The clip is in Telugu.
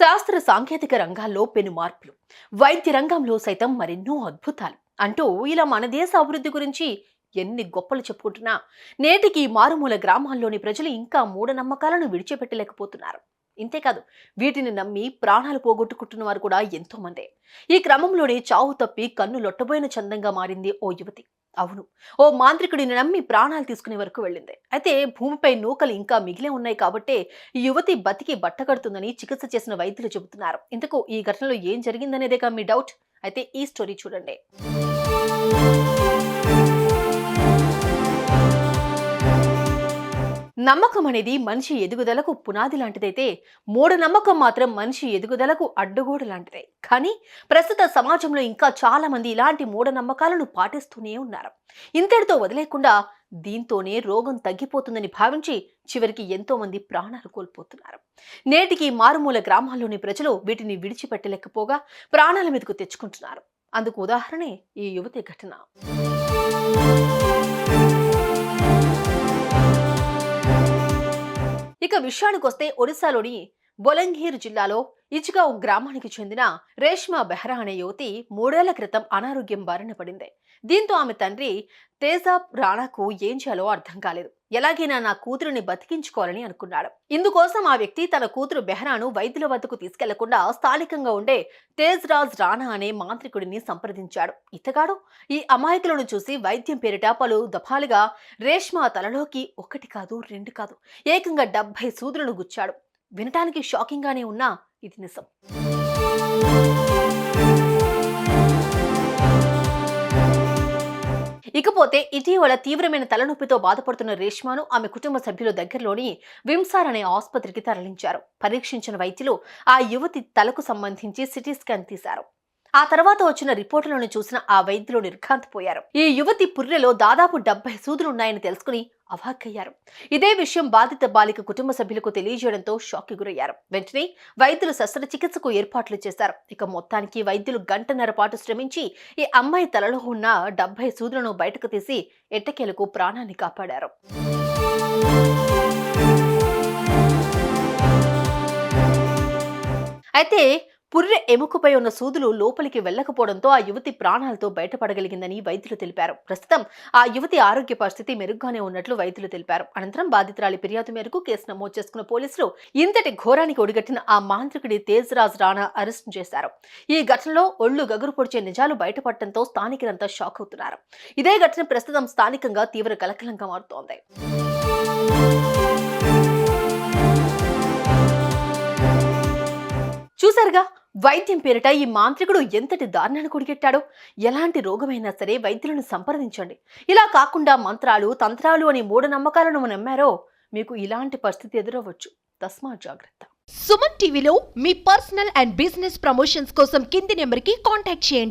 శాస్త్ర సాంకేతిక రంగాల్లో పెను మార్పులు. వైద్య రంగంలో సైతం మరెన్నో అద్భుతాలు. అంటూ ఇలా మన దేశ అభివృద్ధి గురించి ఎన్ని గొప్పలు చెప్పుకుంటున్నా నేటికి మారుమూల గ్రామాల్లోని ప్రజలు ఇంకా మూఢనమ్మకాలను విడిచిపెట్టలేకపోతున్నారు. ఇంతేకాదు వీటిని నమ్మి ప్రాణాలు పోగొట్టుకుంటున్న వారు కూడా ఎంతో మందే. ఈ క్రమంలోనే చావు తప్పి కన్ను లొట్టబోయిన చందంగా మారింది ఓ యువతి. అవును ఓ మాంత్రికుడిని నమ్మి ప్రాణాలు తీసుకునే వరకు వెళ్ళింది. అయితే భూమిపై నూకలు ఇంకా మిగిలే ఉన్నాయి కాబట్టే ఈ యువతి బతికి బట్టకడుతుందని చికిత్స చేసిన వైద్యులు చెబుతున్నారు. ఇంతకు ఈ ఘటనలో ఏం జరిగిందనేదేగా మీ డౌట్? అయితే ఈ స్టోరీ చూడండి. నమ్మకం అనేది మనిషి ఎదుగుదలకు పునాది లాంటిదైతే మూఢనమ్మకం మాత్రం మనిషి ఎదుగుదలకు అడ్డుగోడు లాంటిదే. కానీ ప్రస్తుత సమాజంలో ఇంకా చాలా మంది ఇలాంటి మూఢనమ్మకాలను పాటిస్తూనే ఉన్నారు. ఇంతటితో వదిలేకుండా దీంతోనే రోగం తగ్గిపోతుందని భావించి చివరికి ఎంతో మంది ప్రాణాలు కోల్పోతున్నారు. నేటికి మారుమూల గ్రామాల్లోని ప్రజలు వీటిని విడిచిపెట్టలేకపోగా ప్రాణాల మీదకు తెచ్చుకుంటున్నారు. అందుకు ఉదాహరణే ఈ యువతి ఘటన. ఇక విషయానికి వస్తే ఒడిశాలోని బొలంగీర్ జిల్లాలో ఇచ్గావ్ గ్రామానికి చెందిన రేష్మా బెహ్రా అనే యువతి మూడేళ్ళ క్రితం అనారోగ్యం బారిన పడింది. దీంతో ఆమె తండ్రి తేజాబ్ రాణాకు ఏం చేయాలో అర్థం కాలేదు. ఎలాగైనా నా కూతురుని బతికించుకోవాలని అనుకున్నాడు. ఇందుకోసం ఆ వ్యక్తి తన కూతురు బెహ్రాను వైద్యుల వద్దకు తీసుకెళ్ళకుండా స్థానికంగా ఉండే తేజ్ రాజ్ రాణా అనే మాంత్రికుడిని సంప్రదించాడు. ఇతగాడు? ఈ అమాయకులను చూసి వైద్యం పేరిట పలు దఫాలుగా రేష్మా తలలోకి ఒకటి కాదు రెండు కాదు ఏకంగా డెబ్బై సూదులను గుచ్చాడు. వినటానికి షాకింగ్గానే ఉన్నా ఇది నిజం. ఇకపోతే ఇటీవల తీవ్రమైన తలనొప్పితో బాధపడుతున్న రేష్మాను ఆమె కుటుంబ సభ్యుల దగ్గరలోని విమ్సార్ అనే ఆసుపత్రికి తరలించారు. పరీక్షించిన వైద్యులు ఆ యువతి తలకు సంబంధించి సిటీ స్కాన్ తీశారు. ఆ తర్వాత వచ్చిన రిపోర్టులను చూసిన ఆ వైద్యులు నిర్ఘాంతపోయారు. ఈ యువతి పుర్రెలో దాదాపు డెబ్బై సూదులున్నాయని తెలుసుకుని అవాక్కయ్యారు. ఇదే విషయం బాధిత బాలిక కుటుంబ సభ్యులకు తెలియజేయడంతో షాక్కి గురయ్యారు. వెంటనే వైద్యులు శస్త్రచికిత్సకు ఏర్పాట్లు చేశారు. ఇక మొత్తానికి వైద్యులు గంటన్నర పాటు శ్రమించి ఈ అమ్మాయి తలలో ఉన్న డెబ్బై సూదులను బయటకు తీసి ఎట్టకేలకు ప్రాణాన్ని కాపాడారు. అయితే పుర్రె ఎముకపై ఉన్న సూదులు లోపలికి వెళ్ళకపోవడంతో ఆ యువతి ప్రాణాలతో బయటపడగలిగిందని వైద్యులు తెలిపారు. ప్రస్తుతం ఆ యువతి ఆరోగ్య పరిస్థితి మెరుగ్గానే ఉన్నట్లు వైద్యులు తెలిపారు. అనంతరం బాధితురాలి ఫిర్యాదు మేరకు కేసు నమోదు చేసుకున్న పోలీసులు ఇంతటి ఘోరానికి ఒడిగట్టిన ఆ మాంత్రికుడి తేజ్ రాజ్ రాణా అరెస్ట్ చేశారు. ఈ ఘటనలో ఒళ్ళు గగురు పొడిచే నిజాలు బయటపడటంతో స్థానికులంతా షాక్ అవుతున్నారు. ఇదే ఘటన ప్రస్తుతం స్థానికంగా తీవ్ర కలకలంగా మారుతోంది. చూసారుగా వైద్యం పేరిట ఈ మాంత్రికుడు ఎంతటి దారుణాన్ని కొడిగెట్టాడో? ఎలాంటి రోగమైనా సరే వైద్యులను సంప్రదించండి. ఇలా కాకుండా మంత్రాలు తంత్రాలు అనే మూఢనమ్మకాలను నమ్మారో మీకు ఇలాంటి పరిస్థితి ఎదురవ్వచ్చు. తస్మా జాగ్రత్త. సుమన్ టీవీలో మీ పర్సనల్ అండ్ బిజినెస్ ప్రమోషన్స్ కోసం కింది నెంబర్కి కాంటాక్ట్ చేయండి.